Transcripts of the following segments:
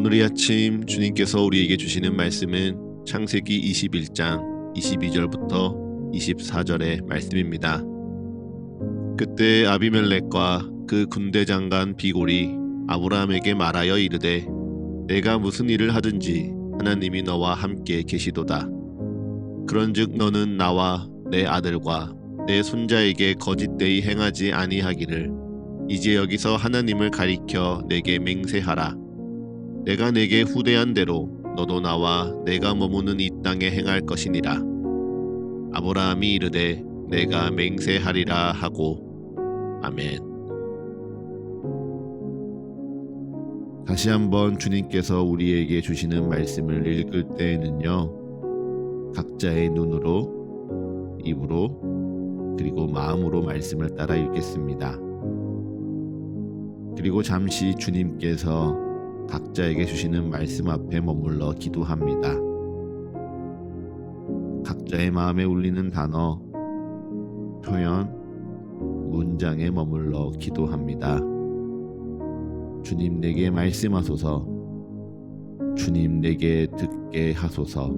오늘 이 아침 주님께서 우리에게 주시는 말씀은 창세기 21장 22절부터 24절의 말씀입니다. 그때 아비멜렉과 그 군대 장관 비골이 아브라함에게 말하여 이르되 내가 무슨 일을 하든지 하나님이 너와 함께 계시도다. 그런즉 너는 나와 내 아들과 내 손자에게 거짓되이 행하지 아니하기를 이제 여기서 하나님을 가리켜 내게 맹세하라. 내가 내게 후대한 대로 너도 나와 내가 머무는 이 땅에 행할 것이니라. 아브라함이 이르되 내가 맹세하리라 하고 아멘. 다시 한번 주님께서 우리에게 주시는 말씀을 읽을 때에는요. 각자의 눈으로 입으로 그리고 마음으로 말씀을 따라 읽겠습니다. 그리고 잠시 주님께서 각자에게 주시는 말씀 앞에 머물러 기도합니다. 각자의 마음에 울리는 단어, 표현, 문장에 머물러 기도합니다. 주님 내게 말씀하소서, 주님 내게 듣게 하소서.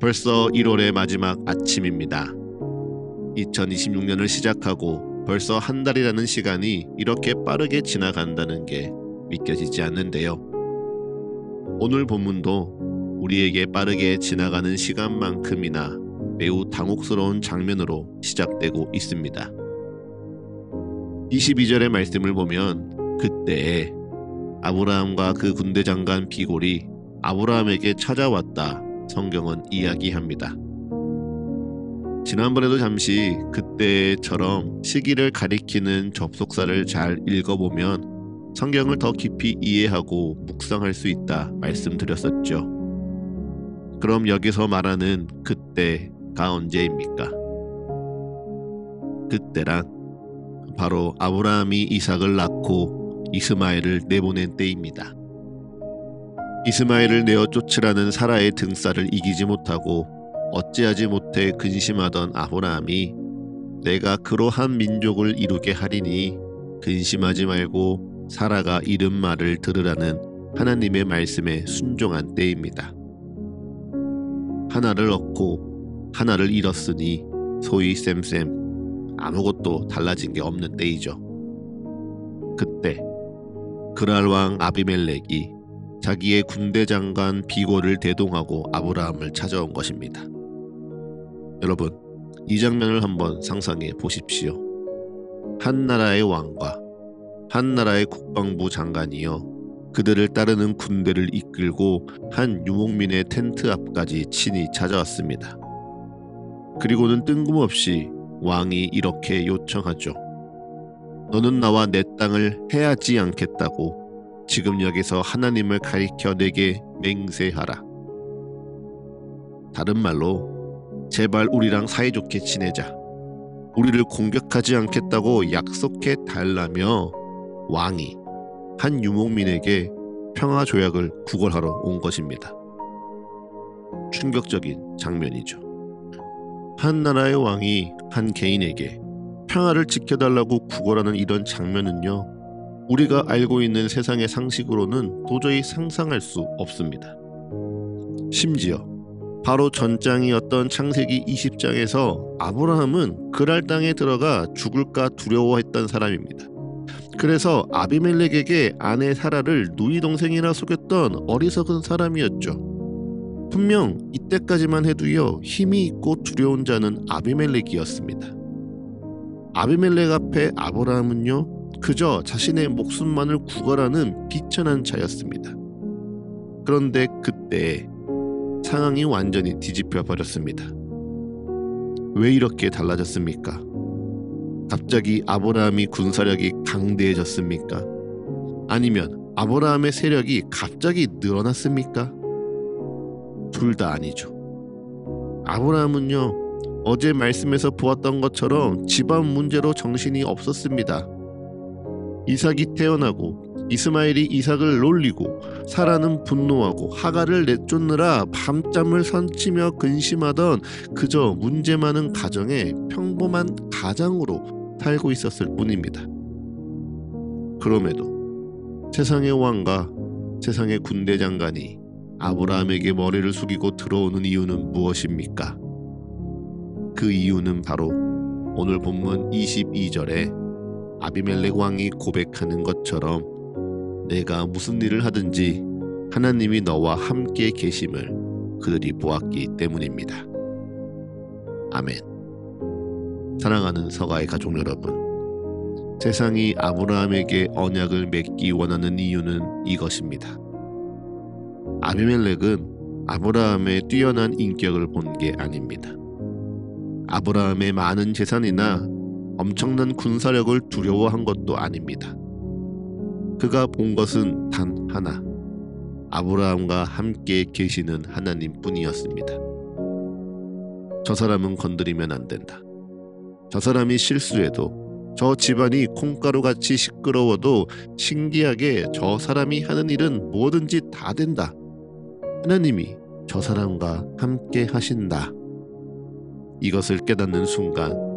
벌써 1월의 마지막 아침입니다. 2026년을 시작하고 벌써 한 달이라는 시간이 이렇게 빠르게 지나간다는 게 믿겨지지 않는데요. 오늘 본문도 우리에게 빠르게 지나가는 시간만큼이나 매우 당혹스러운 장면으로 시작되고 있습니다. 22절의 말씀을 보면 그때에 아브라함과 그 군대 장관 비골이 아브라함에게 찾아왔다 성경은 이야기합니다. 지난번에도 잠시 그때처럼 시기를 가리키는 접속사를 잘 읽어보면 성경을 더 깊이 이해하고 묵상할 수 있다 말씀드렸었죠. 그럼 여기서 말하는 그때가 언제입니까? 그때란 바로 아브라함이 이삭을 낳고 이스마엘을 내보낸 때입니다. 이스마엘을 내어 쫓으라는 사라의 등살을 이기지 못하고 어찌하지 못해 근심하던 아브라함이 내가 그러한 민족을 이루게 하리니 근심하지 말고 사라가 이른 말을 들으라는 하나님의 말씀에 순종한 때입니다. 하나를 얻고 하나를 잃었으니 소위 쌤쌤 아무것도 달라진 게 없는 때이죠. 그때 그랄 왕 아비멜렉이 자기의 군대 장관 비고를 대동하고 아브라함을 찾아온 것입니다. 여러분, 이 장면을 한번 상상해 보십시오. 한 나라의 왕과 한 나라의 국방부 장관이요. 그들을 따르는 군대를 이끌고 한 유목민의 텐트 앞까지 친히 찾아왔습니다. 그리고는 뜬금없이 왕이 이렇게 요청하죠. 너는 나와 내 땅을 해하지 않겠다고 지금 여기서 하나님을 가리켜 내게 맹세하라. 다른 말로 제발 우리랑 사이좋게 지내자. 우리를 공격하지 않겠다고 약속해 달라며 왕이 한 유목민에게 평화 조약을 구걸하러 온 것입니다. 충격적인 장면이죠. 한 나라의 왕이 한 개인에게 평화를 지켜달라고 구걸하는 이런 장면은요, 우리가 알고 있는 세상의 상식으로는 도저히 상상할 수 없습니다. 심지어 바로 전장이었던 창세기 20장에서 아브라함은 그랄 땅에 들어가 죽을까 두려워했던 사람입니다. 그래서 아비멜렉에게 아내 사라를 누이 동생이라 속였던 어리석은 사람이었죠. 분명 이때까지만 해도요 힘이 있고 두려운 자는 아비멜렉이었습니다. 아비멜렉 앞에 아브라함은요 그저 자신의 목숨만을 구걸하는 비천한 자였습니다. 그런데 그때 상황이 완전히 뒤집혀 버렸습니다. 왜 이렇게 달라졌습니까? 갑자기 아브라함이 군사력이 강대해졌습니까? 아니면 아브라함의 세력이 갑자기 늘어났습니까? 둘 다 아니죠. 아브라함은요, 어제 말씀에서 보았던 것처럼 집안 문제로 정신이 없었습니다. 이삭이 태어나고 이스마엘이 이삭을 놀리고 사라는 분노하고 하가를 내쫓느라 밤잠을 선치며 근심하던 그저 문제 많은 가정의 평범한 가장으로 살고 있었을 뿐입니다. 그럼에도 세상의 왕과 세상의 군대 장관이 아브라함에게 머리를 숙이고 들어오는 이유는 무엇입니까? 그 이유는 바로 오늘 본문 22절에 아비멜렉 왕이 고백하는 것처럼 내가 무슨 일을 하든지 하나님이 너와 함께 계심을 그들이 보았기 때문입니다. 아멘. 사랑하는 서가의 가족 여러분. 세상이 아브라함에게 언약을 맺기 원하는 이유는 이것입니다. 아비멜렉은 아브라함의 뛰어난 인격을 본 게 아닙니다. 아브라함의 많은 재산이나 엄청난 군사력을 두려워한 것도 아닙니다. 그가 본 것은 단 하나. 아브라함과 함께 계시는 하나님 뿐이었습니다. 저 사람은 건드리면 안 된다. 저 사람이 실수해도 저 집안이 콩가루 같이 시끄러워도 신기하게 저 사람이 하는 일은 뭐든지 다 된다. 하나님이 저 사람과 함께 하신다. 이것을 깨닫는 순간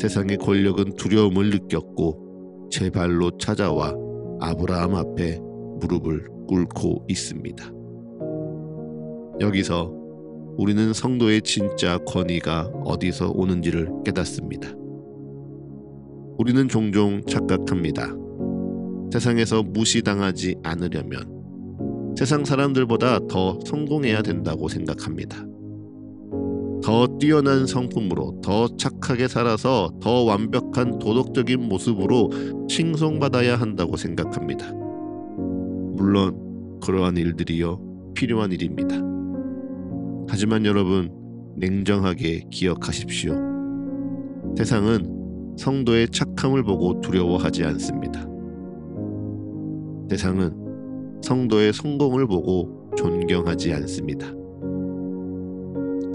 세상의 권력은 두려움을 느꼈고 제 발로 찾아와 아브라함 앞에 무릎을 꿇고 있습니다. 여기서 우리는 성도의 진짜 권위가 어디서 오는지를 깨닫습니다. 우리는 종종 착각합니다. 세상에서 무시당하지 않으려면 세상 사람들보다 더 성공해야 된다고 생각합니다. 더 뛰어난 성품으로 더 착하게 살아서 더 완벽한 도덕적인 모습으로 칭송받아야 한다고 생각합니다. 물론 그러한 일들이요 필요한 일입니다. 하지만 여러분 냉정하게 기억하십시오. 세상은 성도의 착함을 보고 두려워하지 않습니다. 세상은 성도의 성공을 보고 존경하지 않습니다.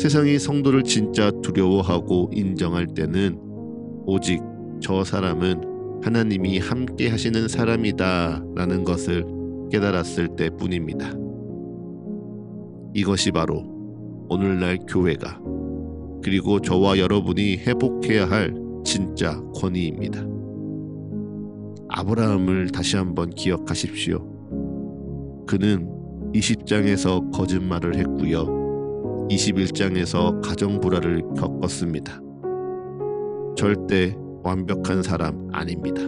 세상이 성도를 진짜 두려워하고 인정할 때는 오직 저 사람은 하나님이 함께 하시는 사람이다 라는 것을 깨달았을 때 뿐입니다. 이것이 바로 오늘날 교회가 그리고 저와 여러분이 회복해야 할 진짜 권위입니다. 아브라함을 다시 한번 기억하십시오. 그는 20장에서 거짓말을 했고요. 21장에서 가정 불화를 겪었습니다. 절대 완벽한 사람 아닙니다.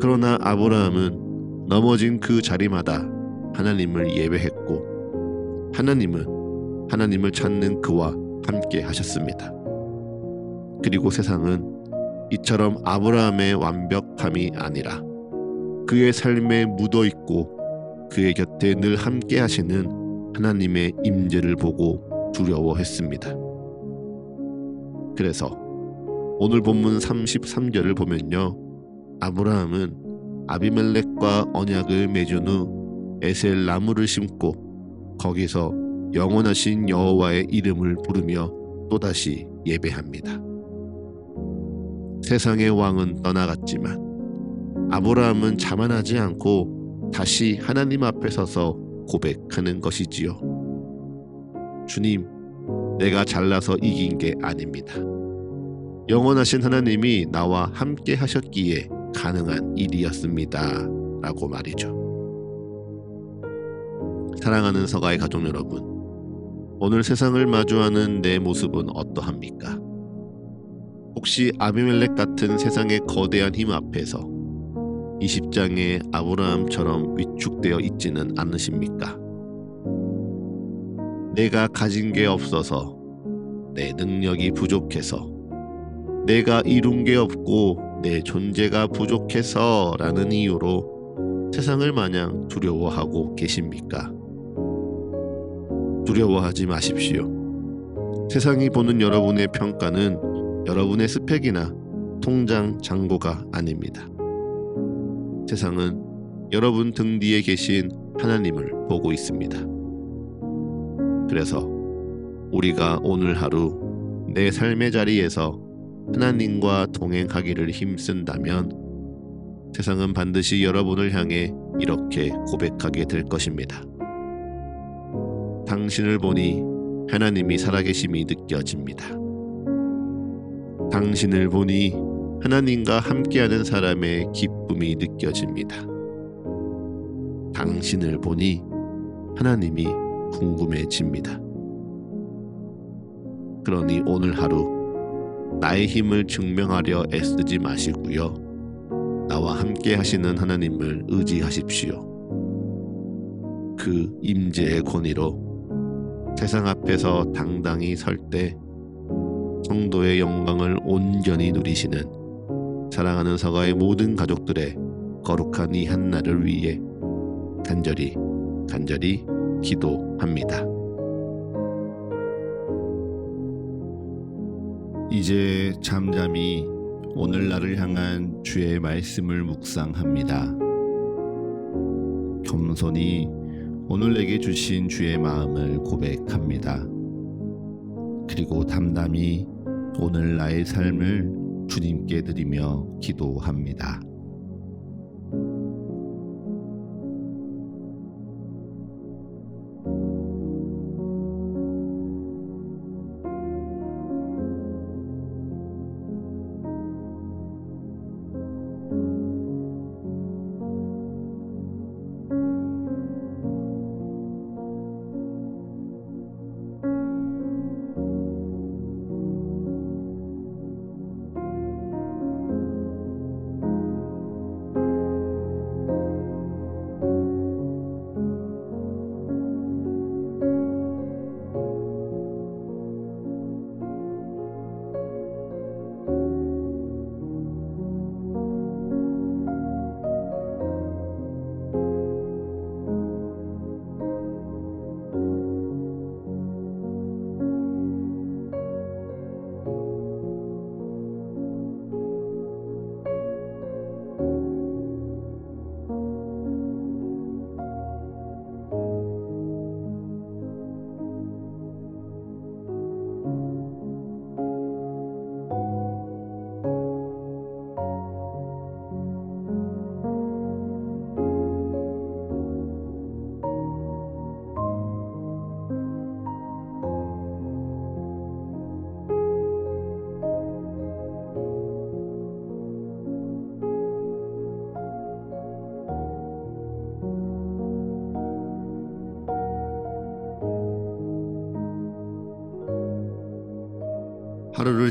그러나 아브라함은 넘어진 그 자리마다 하나님을 예배했고 하나님은 하나님을 찾는 그와 함께 하셨습니다. 그리고 세상은 이처럼 아브라함의 완벽함이 아니라 그의 삶에 묻어 있고 그의 곁에 늘 함께 하시는 하나님의 임재를 보고 두려워했습니다. 그래서 오늘 본문 33절을 보면요. 아브라함은 아비멜렉과 언약을 맺은 후 에셀 나무를 심고 거기서 영원하신 여호와의 이름을 부르며 또다시 예배합니다. 세상의 왕은 떠나갔지만 아브라함은 자만하지 않고 다시 하나님 앞에 서서 고백하는 것이지요. 주님, 내가 잘나서 이긴 게 아닙니다. 영원하신 하나님이 나와 함께 하셨기에 가능한 일이었습니다. 라고 말이죠. 사랑하는 서가의 가족 여러분, 오늘 세상을 마주하는 내 모습은 어떠합니까? 혹시 아비멜렉 같은 세상의 거대한 힘 앞에서 20장의 아브라함처럼 위축되어 있지는 않으십니까? 내가 가진 게 없어서 내 능력이 부족해서 내가 이룬 게 없고 내 존재가 부족해서 라는 이유로 세상을 마냥 두려워하고 계십니까? 두려워하지 마십시오. 세상이 보는 여러분의 평가는 여러분의 스펙이나 통장 잔고가 아닙니다. 세상은 여러분 등 뒤에 계신 하나님을 보고 있습니다. 그래서 우리가 오늘 하루 내 삶의 자리에서 하나님과 동행하기를 힘쓴다면 세상은 반드시 여러분을 향해 이렇게 고백하게 될 것입니다. 당신을 보니 하나님이 살아계심이 느껴집니다. 당신을 보니 하나님과 함께하는 사람의 기쁨이 느껴집니다. 당신을 보니 하나님이 궁금해집니다. 그러니 오늘 하루 나의 힘을 증명하려 애쓰지 마시고요. 나와 함께 하시는 하나님을 의지하십시오. 그 임재의 권위로 세상 앞에서 당당히 설 때 성도의 영광을 온전히 누리시는 사랑하는 서가의 모든 가족들의 거룩한 이 한날을 위해 간절히 간절히 기도합니다. 이제 잠잠히 오늘날을 향한 주의 말씀을 묵상합니다. 겸손히 오늘 내게 주신 주의 마음을 고백합니다. 그리고 담담히 오늘 나의 삶을 주님께 드리며 기도합니다.